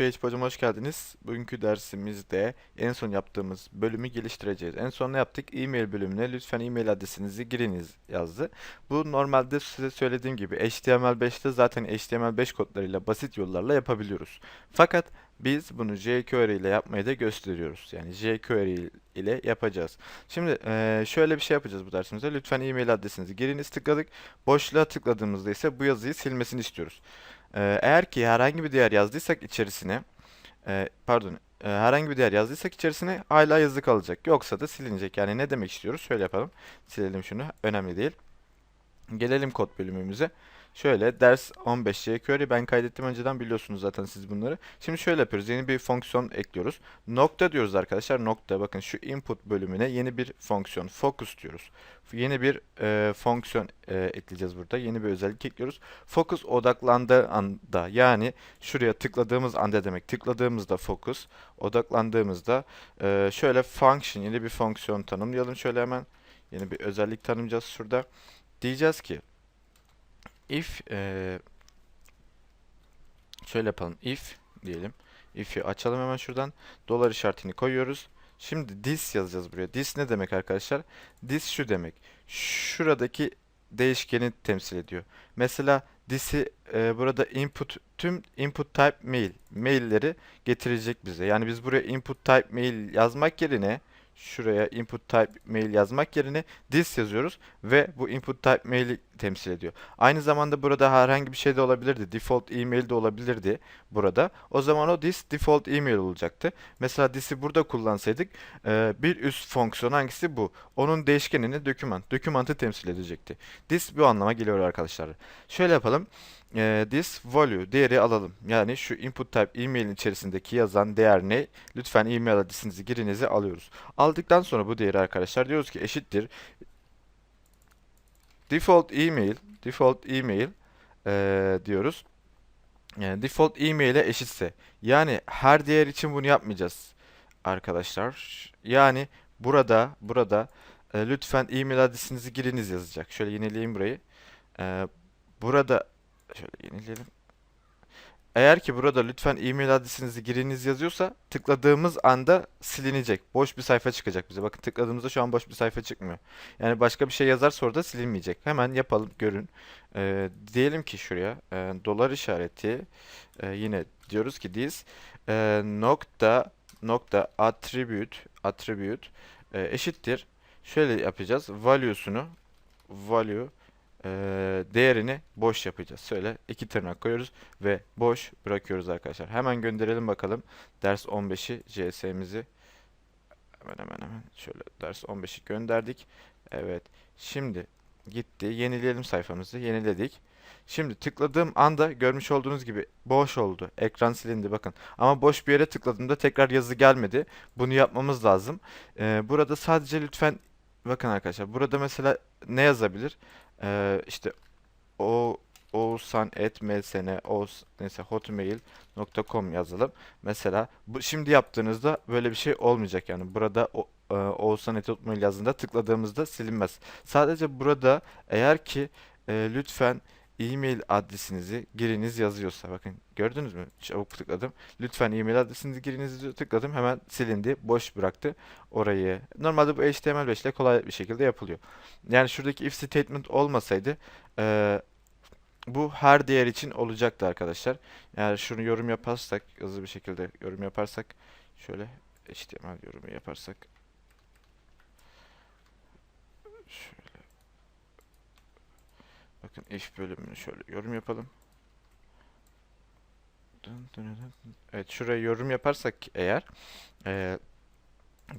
PHP hocam hoş geldiniz. Bugünkü dersimizde en son yaptığımız bölümü geliştireceğiz. En son ne yaptık? E-mail bölümüne lütfen e-mail adresinizi giriniz yazdı. Bu normalde size söylediğim gibi HTML5'te zaten HTML5 kodlarıyla basit yollarla yapabiliyoruz. Fakat biz bunu jQuery ile yapmayı da gösteriyoruz. Yani jQuery ile yapacağız. Şimdi eee, şöyle bir şey yapacağız bu dersimizde. Lütfen e-mail adresinizi giriniz tıkladık. Boşluğa tıkladığımızda ise bu yazıyı silmesini istiyoruz. Ee, eğer ki herhangi bir değer yazdıysak içerisine e, pardon e, herhangi bir değer yazdıysak içerisine hala yazı kalacak. Yoksa da silinecek. Yani ne demek istiyoruz? Şöyle yapalım. Silelim şunu. Önemli değil. Gelelim kod bölümümüze. Şöyle ders 15 jQuery ben kaydettim önceden biliyorsunuz zaten siz bunları. Şimdi şöyle yapıyoruz. Yeni bir fonksiyon ekliyoruz. Nokta diyoruz arkadaşlar. Nokta bakın şu input bölümüne yeni bir fonksiyon focus diyoruz. Yeni bir e, fonksiyon e, ekleyeceğiz burada. Yeni bir özellik ekliyoruz. Focus odaklandığı anda yani şuraya tıkladığımız anda demek. Tıkladığımızda focus, odaklandığımızda e, şöyle function yeni bir fonksiyon tanımlayalım. Şöyle hemen yeni bir özellik tanımlayacağız şurada. Diyeceğiz ki if e, şöyle yapalım. If diyelim. If'i açalım hemen şuradan. Dolar işaretini koyuyoruz. Şimdi this yazacağız buraya. This ne demek arkadaşlar? This şu demek. Şuradaki değişkeni temsil ediyor. Mesela this'i e, burada input tüm input type mail mailleri getirecek bize. Yani biz buraya input type mail yazmak yerine şuraya input type mail yazmak yerine this yazıyoruz ve bu input type mail'i temsil ediyor. Aynı zamanda burada herhangi bir şey de olabilirdi. Default email de olabilirdi burada. O zaman o this default email olacaktı. Mesela this'i burada kullansaydık e, bir üst fonksiyon hangisi bu? Onun değişkenini doküman, dokümantı temsil edecekti. This bu anlama geliyor arkadaşlar. Şöyle yapalım. E, this value değeri alalım. Yani şu input type email'in içerisindeki yazan değer ne? Lütfen email adresinizi girinizi alıyoruz. Aldıktan sonra bu değeri arkadaşlar diyoruz ki eşittir default email default email eee, diyoruz. Yani default email'e eşitse. Yani her değer için bunu yapmayacağız arkadaşlar. Yani burada burada e, lütfen e-mail adresinizi giriniz yazacak. Şöyle yenileyeyim burayı. Eee, burada şöyle yenileyelim. Eğer ki burada lütfen e-mail adresinizi giriniz yazıyorsa tıkladığımız anda silinecek. Boş bir sayfa çıkacak bize. Bakın tıkladığımızda şu an boş bir sayfa çıkmıyor. Yani başka bir şey yazarsa orada silinmeyecek. Hemen yapalım görün. Ee, diyelim ki şuraya e, dolar işareti e, yine diyoruz ki this e, nokta nokta attribute attribute e, eşittir. Şöyle yapacağız. Value'sunu value e, değerini boş yapacağız. Şöyle iki tırnak koyuyoruz ve boş bırakıyoruz arkadaşlar. Hemen gönderelim bakalım ders 15'i JS'mizi hemen hemen hemen şöyle ders 15'i gönderdik. Evet. Şimdi gitti. Yenileyelim sayfamızı. Yeniledik. Şimdi tıkladığım anda görmüş olduğunuz gibi boş oldu. Ekran silindi bakın. Ama boş bir yere tıkladığımda tekrar yazı gelmedi. Bunu yapmamız lazım. Ee, burada sadece lütfen bakın arkadaşlar. Burada mesela ne yazabilir? Ee, işte o Oğuzhan et msn Oğuz, neyse hotmail.com yazalım. Mesela bu şimdi yaptığınızda böyle bir şey olmayacak yani. Burada o, e, Oğuzhan et hotmail yazdığında tıkladığımızda silinmez. Sadece burada eğer ki e, lütfen e-mail adresinizi giriniz yazıyorsa bakın gördünüz mü? Çabuk tıkladım. Lütfen e-mail adresinizi giriniz. Tıkladım hemen silindi. Boş bıraktı orayı. Normalde bu HTML5 ile kolay bir şekilde yapılıyor. Yani şuradaki if statement olmasaydı e, bu her değer için olacaktı arkadaşlar. Yani şunu yorum yaparsak hızlı bir şekilde yorum yaparsak şöyle HTML yorumu yaparsak bakın if bölümünü şöyle yorum yapalım. Evet şuraya yorum yaparsak eğer eee,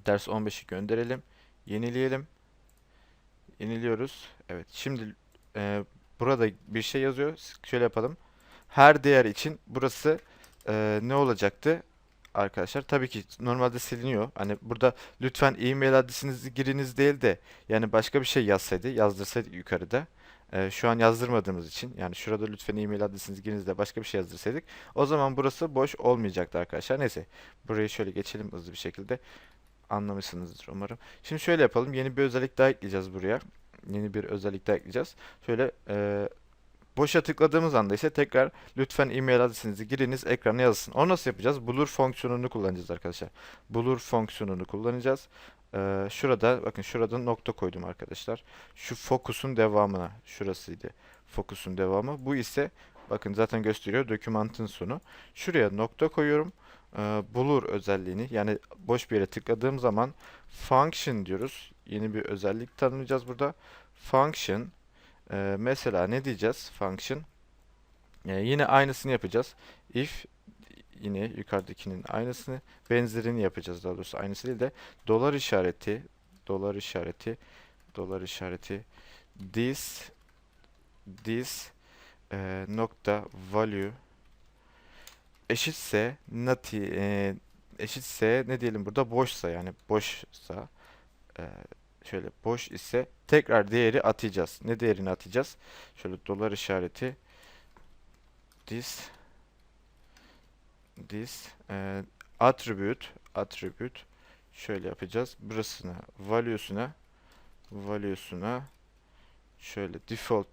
ders 15'i gönderelim. Yenileyelim. Yeniliyoruz. Evet şimdi eee, burada bir şey yazıyor. Şöyle yapalım. Her değer için burası eee, ne olacaktı? Arkadaşlar tabii ki normalde siliniyor. Hani burada lütfen e-mail adresinizi giriniz değil de yani başka bir şey yazsaydı, yazdırsaydı yukarıda. Eee, şu an yazdırmadığımız için yani şurada lütfen e-mail adresinizi giriniz de başka bir şey yazdırsaydık. O zaman burası boş olmayacaktı arkadaşlar. Neyse burayı şöyle geçelim hızlı bir şekilde. Anlamışsınızdır umarım. Şimdi şöyle yapalım. Yeni bir özellik daha ekleyeceğiz buraya. Yeni bir özellik daha ekleyeceğiz. Şöyle eee, Boşa tıkladığımız anda ise tekrar lütfen e-mail adresinizi giriniz ekrana yazsın. Onu nasıl yapacağız? Blur fonksiyonunu kullanacağız arkadaşlar. Blur fonksiyonunu kullanacağız. Ee, şurada bakın şurada nokta koydum arkadaşlar. Şu fokusun devamına şurasıydı. Fokusun devamı. Bu ise bakın zaten gösteriyor dokümantın sonu. Şuraya nokta koyuyorum. Ee, blur özelliğini yani boş bir yere tıkladığım zaman function diyoruz. Yeni bir özellik tanımlayacağız burada. Function ee, mesela ne diyeceğiz? Function. Ee, yine aynısını yapacağız. If yine yukarıdakinin aynısını benzerini yapacağız daha doğrusu aynısı değil de dolar işareti dolar işareti dolar işareti this this e, nokta value eşitse nati e, eşitse ne diyelim burada boşsa yani boşsa e, şöyle boş ise tekrar değeri atacağız. Ne değerini atacağız? Şöyle dolar işareti this this e, attribute attribute şöyle yapacağız. Burasına value'suna value'suna şöyle default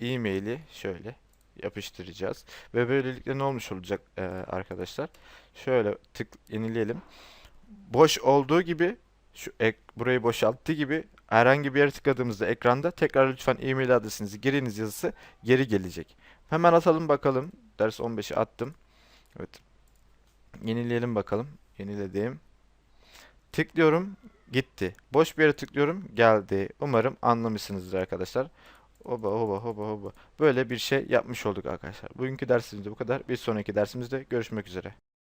e-mail'i şöyle yapıştıracağız. Ve böylelikle ne olmuş olacak e, arkadaşlar? Şöyle tık yenileyelim. Boş olduğu gibi şu ek, burayı boşalttığı gibi herhangi bir yere tıkladığımızda ekranda tekrar lütfen e-mail adresinizi giriniz yazısı geri gelecek. Hemen atalım bakalım. Ders 15'i attım. Evet. Yenileyelim bakalım. Yeniledim. Tıklıyorum. Gitti. Boş bir yere tıklıyorum. Geldi. Umarım anlamışsınızdır arkadaşlar. Hoba hoba hoba hoba. Böyle bir şey yapmış olduk arkadaşlar. Bugünkü dersimizde bu kadar. Bir sonraki dersimizde görüşmek üzere.